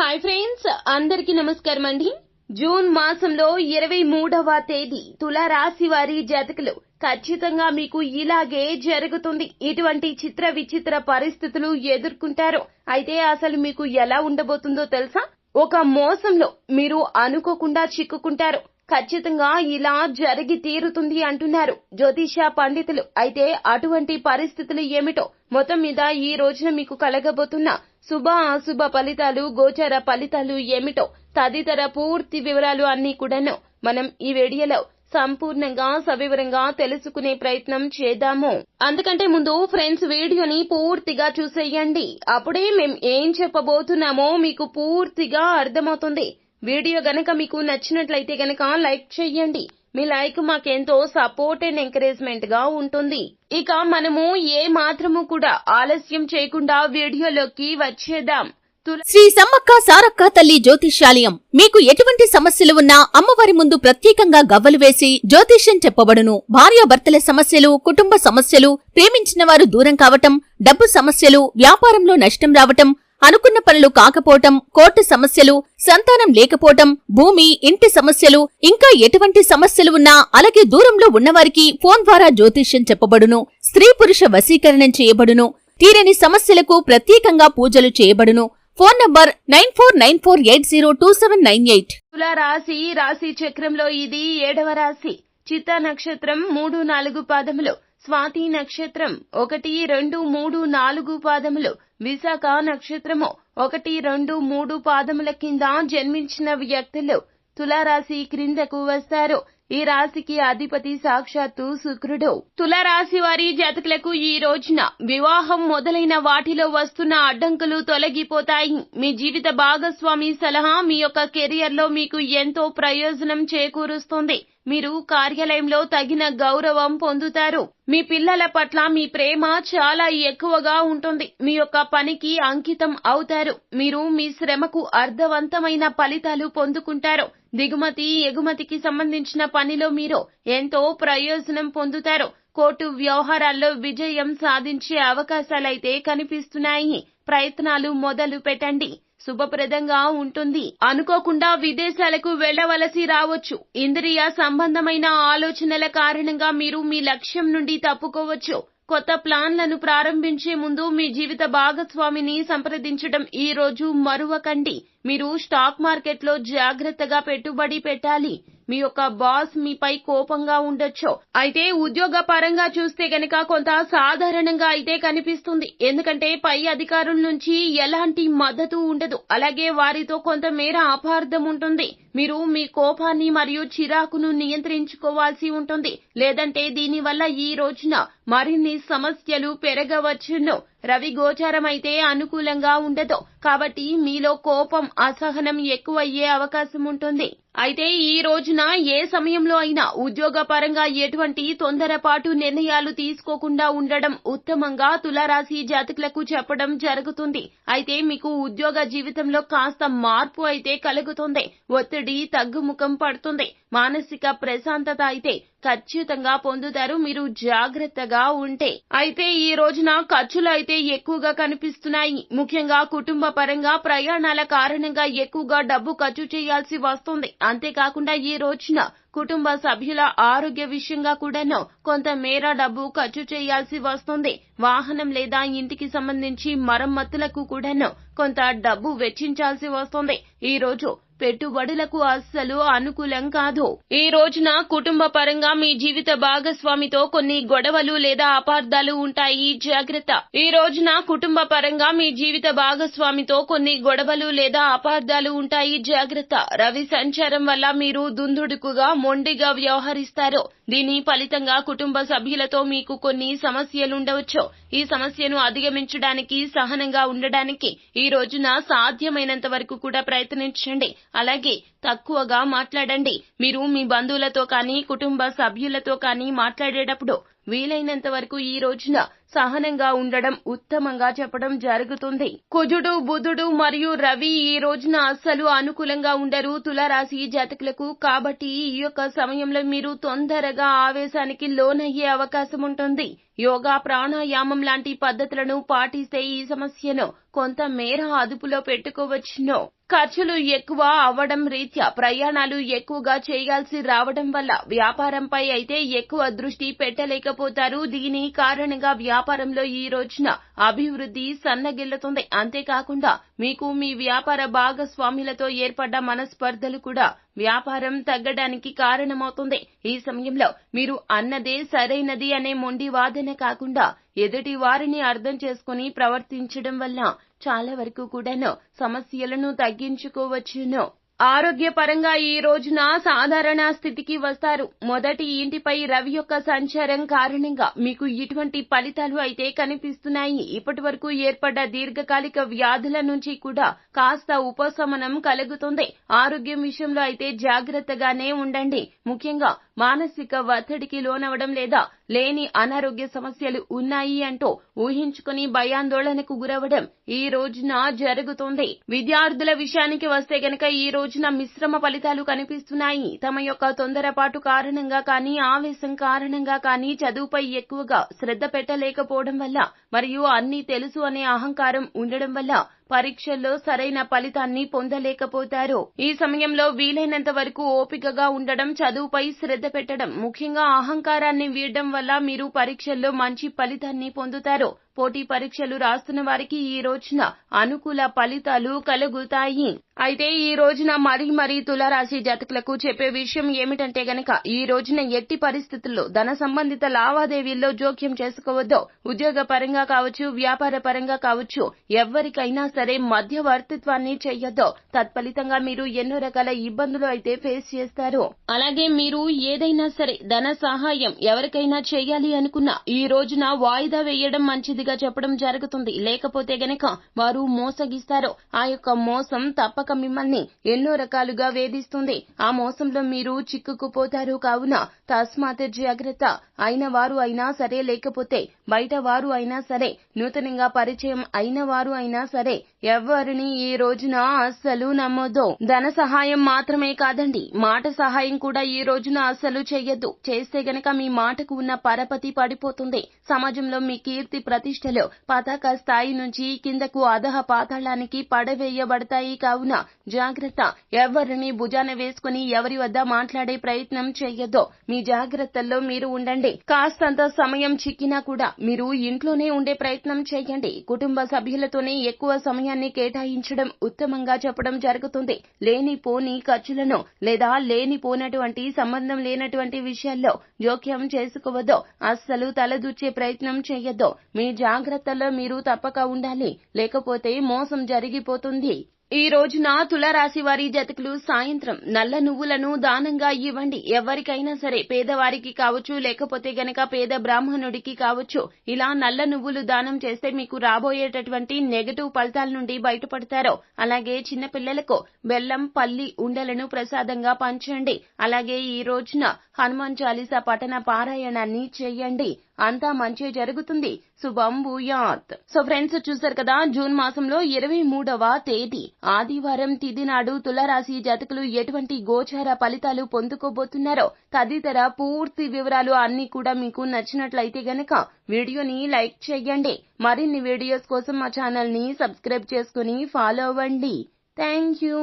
Hi friends అందరికీ నమస్కారం అండి. జూన్ మాసంలో ఇరవై మూడవ తేదీ తులారాశి వారి జాతకులు ఖచ్చితంగా మీకు ఇలాగే జరుగుతుంది. ఇటువంటి చిత్ర విచిత్ర పరిస్థితులు ఎదుర్కొంటారు. అయితే అసలు మీకు ఎలా ఉండబోతుందో తెలుసా? ఒక మోసంలో మీరు అనుకోకుండా చిక్కుకుంటారు. ఖచ్చితంగా ఇలా జరిగి తీరుతుంది అంటున్నారు జ్యోతిష పండితులు. అయితే అటువంటి పరిస్థితులు ఏమిటో మొత్తం మీద ఈ రోజున మీకు కలగబోతున్న శుభ అశుభ ఫలితాలు గోచర ఫలితాలు ఏమిటో తదితర పూర్తి వివరాలు అన్ని కూడాను మనం ఈ వీడియోలో సంపూర్ణంగా సవివరంగా తెలుసుకునే ప్రయత్నం చేద్దాము. అందుకంటే ముందు ఫ్రెండ్స్ వీడియోని పూర్తిగా చూసేయండి. అప్పుడే మేం ఏం చెప్పబోతున్నామో మీకు పూర్తిగా అర్థమవుతుంది. వీడియో గనక మీకు నచ్చినట్లయితే గనక లైక్ చేయండి మీ లైక్ మాకెంతో సపోర్ట్ అండ్ ఎంకరేజ్మెంట్గా ఉంటుంది. ఇక మనము ఏ మాత్రము కూడా ఆలస్యం చేయకుండా వీడియోలోకి వచ్చేద్దాం. తుల- శ్రీ సమ్మక్క సారక్క తల్లి జ్యోతిష్యాలయం. మీకు ఎటువంటి సమస్యలు ఉన్నా అమ్మవారి ముందు ప్రత్యేకంగా గవ్వలు వేసి జ్యోతిష్యం చెప్పబడును. భార్యాభర్తల సమస్యలు కుటుంబ సమస్యలు ప్రేమించిన వారు దూరం కావటం డబ్బు సమస్యలు వ్యాపారంలో నష్టం రావటం అనుకున్న పనులు కాకపోవటం కోర్టు సమస్యలు సంతానం లేకపోవటం భూమి ఇంటి సమస్యలు ఇంకా ఎటువంటి సమస్యలు ఉన్నా అలాగే దూరంలో ఉన్నవారికి ఫోన్ ద్వారా జ్యోతిష్యం చెప్పబడును స్త్రీ పురుష వశీకరణం చేయబడును తీరని సమస్యలకు ప్రత్యేకంగా పూజలు చేయబడును. Phone number nine four nine four eight zero two seven nine eight. తుల రాశి రాశి చక్రంలో ఇది ఏడవ రాశి. చిత్త నక్షత్రం మూడు నాలుగు పాదములు. స్వాతి నక్షత్రం ఒకటి రెండు మూడు నాలుగు పాదములు. విశాఖ నక్షత్రము ఒకటి రెండు మూడు పాదముల కింద జన్మించిన వ్యక్తులు తులారాశి క్రిందకు వస్తారు. ఈ రాశికి అధిపతి సాక్షాత్తు శుక్రుడు. తులరాశి వారి జాతకులకు ఈ రోజున వివాహం మొదలైన వాటిలో వస్తున్న అడ్డంకులు తొలగిపోతాయి. మీ జీవిత భాగస్వామి సలహా మీ యొక్క కెరియర్లో మీకు ఎంతో ప్రయోజనం చేకూరుస్తుంది. మీరు కార్యాలయంలో తగిన గౌరవం పొందుతారు. మీ పిల్లల పట్ల మీ ప్రేమ చాలా ఎక్కువగా ఉంటుంది. మీ యొక్క పనికి అంకితం అవుతారు. మీరు మీ శ్రమకు అర్థవంతమైన ఫలితాలు పొందుకుంటారు. దిగుమతి ఎగుమతికి సంబంధించిన పనిలో మీరు ఎంతో ప్రయోజనం పొందుతారు. కోర్టు వ్యవహారాల్లో విజయం సాధించే అవకాశాలైతే కనిపిస్తున్నాయి. ప్రయత్నాలు మొదలు పెట్టండి. శుభప్రదంగా ఉంటుంది. అనుకోకుండా విదేశాలకు వెళ్ళవలసి రావచ్చు. ఇంద్రియ సంబంధమైన ఆలోచనల కారణంగా మీరు మీ లక్ష్యం నుండి తప్పుకోవచ్చు. కొత్త ప్లాన్లను ప్రారంభించే ముందు మీ జీవిత భాగస్వామిని సంప్రదించడం ఈ రోజు మరువకండి. మీరు స్టాక్ మార్కెట్లో జాగ్రత్తగా పెట్టుబడి పెట్టాలి. మీ యొక్క బాస్ మీపై కోపంగా ఉండొచ్చు. అయితే ఉద్యోగ పరంగా చూస్తే గనక కొంత సాధారణంగా అయితే కనిపిస్తుంది. ఎందుకంటే పై అధికారుల నుంచి ఎలాంటి మద్దతు ఉండదు. అలాగే వారితో కొంతమేర అపార్థం ఉంటుంది. మీరు మీ కోపాన్ని మరియు చిరాకును నియంత్రించుకోవాల్సి ఉంటుంది. లేదంటే దీనివల్ల ఈ రోజున మరిన్ని సమస్యలు పెరగవచ్చును. రవి గోచారమైతే అయితే అనుకూలంగా ఉండదు. కాబట్టి మీలో కోపం అసహనం ఎక్కువయ్యే అవకాశం ఉంటుంది అయితే ఈ రోజున ఏ సమయంలో అయినా ఉద్యోగ పరంగా ఎటువంటి తొందరపాటు నిర్ణయాలు తీసుకోకుండా ఉండడం ఉత్తమంగా తులారాశి జాతకులకు చెప్పడం జరుగుతుంది. అయితే మీకు ఉద్యోగ జీవితంలో కాస్త మార్పు అయితే కలుగుతుంది. ఒత్తిడి తగ్గుముఖం పడుతుంది. మానసిక ప్రశాంతత అయితే ఖచ్చితంగా పొందుతారు. మీరు జాగ్రత్తగా ఉంటే. అయితే ఈ రోజున ఖర్చులు అయితే ఎక్కువగా కనిపిస్తున్నాయి. ముఖ్యంగా కుటుంబ పరంగా ప్రయాణాల కారణంగా ఎక్కువగా డబ్బు ఖర్చు చేయాల్సి వస్తుంది. అంతేకాకుండా ఈ రోజున కుటుంబ సభ్యుల ఆరోగ్య విషయంగా కూడాను కొంత మేర డబ్బు ఖర్చు చేయాల్సి వస్తుంది. వాహనం లేదా ఇంటికి సంబంధించి మరమ్మతులకు కూడాను కొంత డబ్బు వెచ్చించాల్సి వస్తుంది. ఈ రోజు పెట్టుబడులకు అస్సలు అనుకూలం కాదు. ఈ రోజున కుటుంబ పరంగా మీ జీవిత భాగస్వామితో కొన్ని గొడవలు లేదా అపార్థాలు ఉంటాయి. జాగ్రత్త. ఈ రోజున కుటుంబ పరంగా మీ జీవిత భాగస్వామితో కొన్ని గొడవలు లేదా అపార్థాలు ఉంటాయి. జాగ్రత్త. రవి సంచారం వల్ల మీరు దుందుడుకుగా మొండిగా వ్యవహరిస్తారు. దీని ఫలితంగా కుటుంబ సభ్యులతో మీకు కొన్ని సమస్యలుండవచ్చు. ఈ సమస్యను అధిగమించడానికి సహనంగా ఉండడానికి ఈ రోజున సాధ్యమైనంత వరకు కూడా ప్రయత్నించండి. అలాగే తక్కువగా మాట్లాడండి. మీరు మీ బంధువులతో కానీ కుటుంబ సభ్యులతో కానీ మాట్లాడేటప్పుడు వీలైనంత వరకు ఈ రోజున సహనంగా ఉండడం ఉత్తమంగా చెప్పడం జరుగుతుంది. కుజుడు బుధుడు మరియు రవి ఈ రోజున అస్సలు అనుకూలంగా ఉండరు. తులారాశి జాతకులకు కాబట్టి ఈ యొక్క సమయంలో మీరు తొందరగా ఆవేశానికి లోనయ్యే అవకాశం ఉంటుంది. యోగా ప్రాణాయామం లాంటి పద్ధతులను పాటిస్తే ఈ సమస్యను కొంత మేర అదుపులో పెట్టుకోవచ్చును. ఖర్చులు ఎక్కువ అవ్వడం రీత్యా ప్రయాణాలు ఎక్కువగా చేయాల్సి రావడం వల్ల వ్యాపారంపై అయితే ఎక్కువ దృష్టి పెట్టలేకపోతారు. దీని కారణంగా వ్యాపారంలో ఈ రోజున అభివృద్ధి సన్నగిల్లుతుంది. అంతేకాకుండా మీకు మీ వ్యాపార భాగస్వాములతో ఏర్పడ్డ మనస్పర్ధలు కూడా వ్యాపారం తగ్గడానికి కారణమవుతుంది. ఈ సమయంలో మీరు అన్నదే సరైనది అనే మొండి వాదన కాకుండా ఎదుటి వారిని అర్థం చేసుకుని ప్రవర్తించడం వల్ల చాలా వరకు కూడాను సమస్యలను తగ్గించుకోవచ్చును. ఆరోగ్యపరంగా ఈ రోజున సాధారణ స్థితికి వస్తారు. మొదటి ఇంటిపై రవి యొక్క సంచారం కారణంగా మీకు ఇటువంటి ఫలితాలు అయితే కనిపిస్తున్నాయి. ఇప్పటి వరకు ఏర్పడ్డ దీర్ఘకాలిక వ్యాధుల నుంచి కూడా కాస్త ఉపశమనం కలుగుతుంది. ఆరోగ్యం విషయంలో అయితే జాగ్రత్తగానే ఉండండి. ముఖ్యంగా మానసిక ఒత్తిడికి లోనవడం లేదా లేని అనారోగ్య సమస్యలు ఉన్నాయి అంటూ ఊహించుకుని భయాందోళనకు గురవడం ఈ రోజున జరుగుతోంది. విద్యార్థుల విషయానికి వస్తే గనక ఈ రోజున మిశ్రమ ఫలితాలు కనిపిస్తున్నాయి. తమ యొక్క తొందరపాటు కారణంగా కానీ ఆవేశం కారణంగా కానీ చదువుపై ఎక్కువగా శ్రద్ధ పెట్టలేకపోవడం వల్ల మరియు అన్ని తెలుసు అనే అహంకారం ఉండడం వల్ల పరీక్షల్లో సరైన ఫలితాన్ని పొందలేకపోతారు. ఈ సమయంలో వీలైనంత వరకు ఓపికగా ఉండడం చదువుపై శ్రద్ధ పెట్టడం ముఖ్యంగా అహంకారాన్ని వీడడం వల్ల మీరు పరీక్షల్లో మంచి ఫలితాన్ని పొందుతారు. పోటీ పరీక్షలు రాస్తున్న వారికి ఈ రోజున అనుకూల ఫలితాలు కలుగుతాయి. అయితే ఈ రోజున మరీ మరీ తులారాశి జాతకులకు చెప్పే విషయం ఏమిటంటే గనక ఈ రోజున ఎట్టి పరిస్థితుల్లో ధన సంబంధిత లావాదేవీల్లో జోక్యం చేసుకోవద్దు ఉద్యోగ పరంగా కావచ్చు వ్యాపార పరంగా కావచ్చు ఎవరికైనా సరే మధ్యవర్తిత్వాన్ని చెయ్యొద్దు తత్ఫలితంగా మీరు ఎన్నో రకాల ఇబ్బందులు అయితే ఫేస్ చేస్తారు. అలాగే మీరు ఏదైనా సరే ధన సహాయం ఎవరికైనా చేయాలి అనుకున్నా ఈ రోజున వాయిదా వేయడం మంచిది మంచిదిగా చెప్పడం జరుగుతుంది. లేకపోతే గనక వారు మోసగిస్తారు ఆ యొక్క మోసం తప్పక మిమ్మల్ని ఎన్నో రకాలుగా వేధిస్తుంది. ఆ మోసంలో మీరు చిక్కుకుపోతారు. కావున తస్మాత్ జాగ్రత్త. అయిన వారు అయినా సరే లేకపోతే బయట వారు అయినా సరే నూతనంగా పరిచయం అయిన వారు అయినా సరే ఎవరిని ఈ రోజున అస్సలు నమ్మొద్దు. ధన సహాయం మాత్రమే కాదండి. మాట సహాయం కూడా ఈ రోజున అస్సలు చేయొద్దు చేస్తే గనక మీ మాటకు ఉన్న పరపతి పడిపోతుంది. సమాజంలో మీ కీర్తి ప్రతిష్టలు పతాక స్థాయి నుంచి కిందకు అధహ పాతాళానికి పడవేయబడతాయి కావున జాగ్రత్త. ఎవరిని భుజాన వేసుకుని ఎవరి వద్ద మాట్లాడే ప్రయత్నం చేయొద్దు మీ జాగ్రత్తల్లో మీరు ఉండండి. కాస్తంత సమయం చిక్కినా కూడా మీరు ఇంట్లోనే ఉండే ప్రయత్నం చేయండి కుటుంబ సభ్యులతోనే ఎక్కువ సమయం సమయాన్ని కేటాయించడం ఉత్తమంగా చెప్పడం జరుగుతుంది. లేని పోని ఖర్చులను లేదా లేని పోనటువంటి సంబంధం లేనటువంటి విషయాల్లో జోక్యం చేసుకోవద్దు. అస్సలు తలదూర్చే ప్రయత్నం చేయొద్దు. మీ జాగ్రత్తలో మీరు తప్పక ఉండాలి. లేకపోతే మోసం జరిగిపోతుంది. ఈ రోజున తులరాశి వారి జతకులు సాయంత్రం నల్ల నువ్వులను దానంగా ఇవ్వండి. ఎవరికైనా సరే పేదవారికి కావచ్చు లేకపోతే గనక పేద బ్రాహ్మణుడికి కావచ్చు ఇలా నల్ల నువ్వులు దానం చేస్తే మీకు రాబోయేటటువంటి నెగటివ్ ఫలితాల నుండి బయటపడతారు. అలాగే చిన్న పిల్లలకు బెల్లం పల్లి ఉండలను ప్రసాదంగా పంచండి. అలాగే ఈ రోజున హనుమాన్ చాలీసా పఠన పారాయణాన్ని చేయండి. అంతా మంచి జరుగుతుంది. శుభం భూయాత్. సో ఫ్రెండ్స్ చూసారు కదా జూన్ మాసంలో ఇరవై మూడవ తేదీ. ఆదివారం తిది నాడు తులారాశి జాతకులు ఎటువంటి గోచార ఫలితాలు పొందుకోబోతున్నారో తదితర పూర్తి వివరాలు అన్ని కూడా మీకు నచ్చినట్లయితే గనక వీడియోని లైక్ చేయండి. మరిన్ని వీడియోస్ కోసం మా ఛానల్ని సబ్స్క్రైబ్ చేసుకుని ఫాలో అవ్వండి. Thank you.